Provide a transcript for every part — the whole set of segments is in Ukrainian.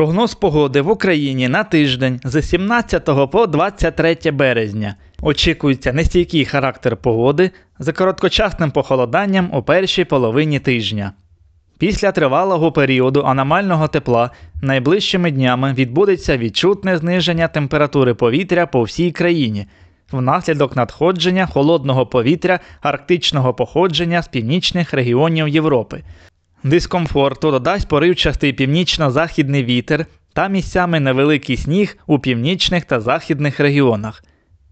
Прогноз погоди в Україні на тиждень з 17 по 23 березня. Очікується нестійкий характер погоди з короткочасним похолоданням у першій половині тижня. Після тривалого періоду аномального тепла найближчими днями відбудеться відчутне зниження температури повітря по всій країні внаслідок надходження холодного повітря арктичного походження з північних регіонів Європи. Дискомфорту додасть поривчастий північно-західний вітер та місцями невеликий сніг у північних та західних регіонах.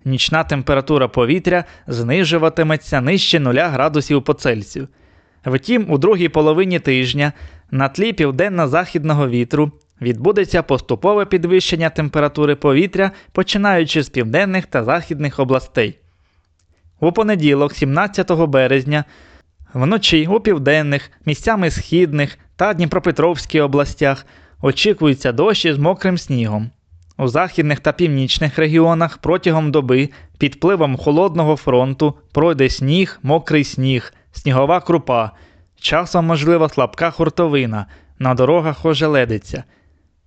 Нічна температура повітря знижуватиметься нижче 0 градусів по Цельсію. Втім, у другій половині тижня на тлі південно-західного вітру відбудеться поступове підвищення температури повітря, починаючи з південних та західних областей. У понеділок, 17 березня, вночі у південних, місцями східних та Дніпропетровській областях очікується дощі з мокрим снігом. У західних та північних регіонах протягом доби під впливом холодного фронту пройде сніг, мокрий сніг, снігова крупа, часом можлива слабка хуртовина, на дорогах ожеледиться.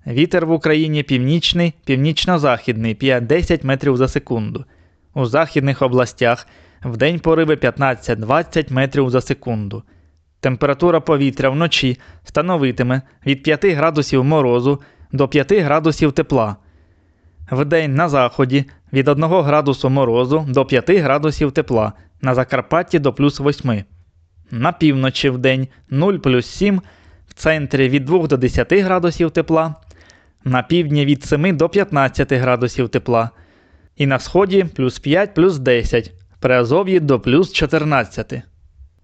Вітер в Україні північний, північно-західний 5-10 метрів за секунду. У західних областях вдень пориви 15-20 метрів за секунду. Температура повітря вночі становитиме від 5 градусів морозу до 5 градусів тепла. Вдень на заході від 1 градусу морозу до 5 градусів тепла, на Закарпатті до плюс 8. На півночі вдень 0 плюс 7, в центрі від 2 до 10 градусів тепла, на півдні від 7 до 15 градусів тепла, і на сході плюс 5 плюс 10, в Приазов'ї до плюс 14.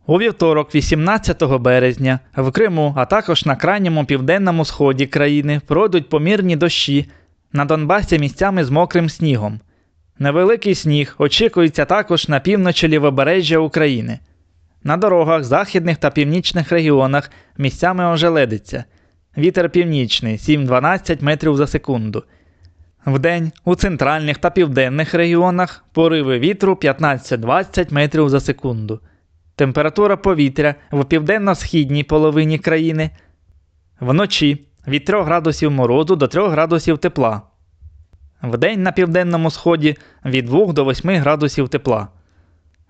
У вівторок, 18 березня, в Криму, а також на крайньому південному сході країни пройдуть помірні дощі, на Донбасі місцями з мокрим снігом. Невеликий сніг очікується також на півночі лівобережжя України. На дорогах західних та північних регіонах місцями ожеледиться. Вітер північний 7-12 метрів за секунду. Вдень у центральних та південних регіонах пориви вітру 15-20 метрів за секунду. Температура повітря в південно-східній половині країни вночі від 3 градусів морозу до 3 градусів тепла. Вдень на південному сході від 2 до 8 градусів тепла.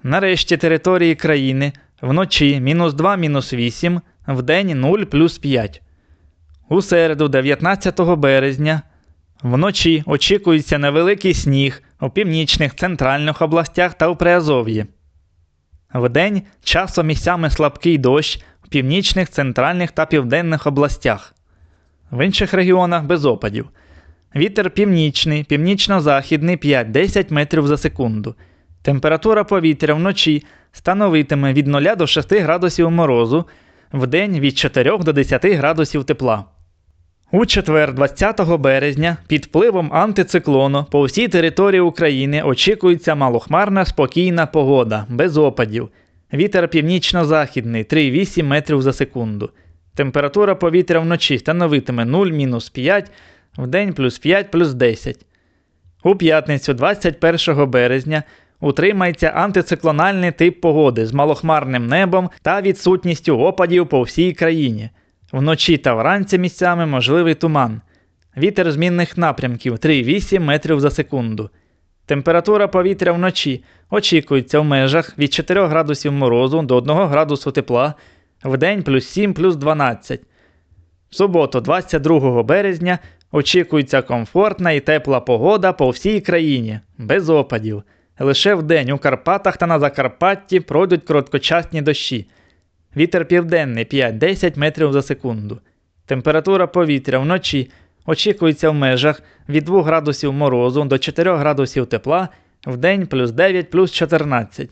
Нарешті території країни вночі мінус 2 мінус 8, вдень 0 плюс 5. У середу, 19 березня, вночі очікується невеликий сніг у північних центральних областях та у Приазов'ї. Вдень часом місцями слабкий дощ у північних, центральних та південних областях. В інших регіонах без опадів. Вітер північний, північно-західний 5-10 метрів за секунду. Температура повітря вночі становитиме від 0 до 6 градусів морозу, вдень від 4 до 10 градусів тепла. У четвер, 20 березня, під впливом антициклону по всій території України очікується малохмарна спокійна погода, без опадів. Вітер північно-західний 3,8 метрів за секунду. Температура повітря вночі становитиме 0-5, вдень плюс 5 плюс 10. У п'ятницю, 21 березня, утримається антициклональний тип погоди з малохмарним небом та відсутністю опадів по всій країні. Вночі та вранці місцями можливий туман. Вітер змінних напрямків 3,8 метрів за секунду. Температура повітря вночі очікується в межах від 4 градусів морозу до 1 градусу тепла, вдень плюс 7 плюс 12. В суботу, 22 березня, очікується комфортна і тепла погода по всій країні, без опадів. Лише вдень у Карпатах та на Закарпатті пройдуть короткочасні дощі. Вітер південний 5-10 метрів за секунду. Температура повітря вночі очікується в межах від 2 градусів морозу до 4 градусів тепла, вдень плюс 9 плюс 14.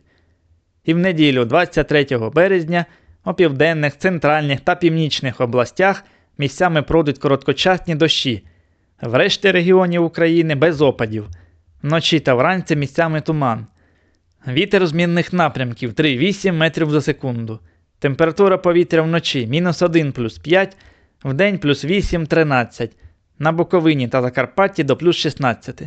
І в неділю, 23 березня, у південних, центральних та північних областях місцями пройдуть короткочасні дощі. В решті регіонів України без опадів. Вночі та вранці місцями туман. Вітер змінних напрямків 3,8 метрів за секунду. Температура повітря вночі мінус 1 плюс 5, вдень плюс 8 13, на Буковині та Закарпатті до плюс 16.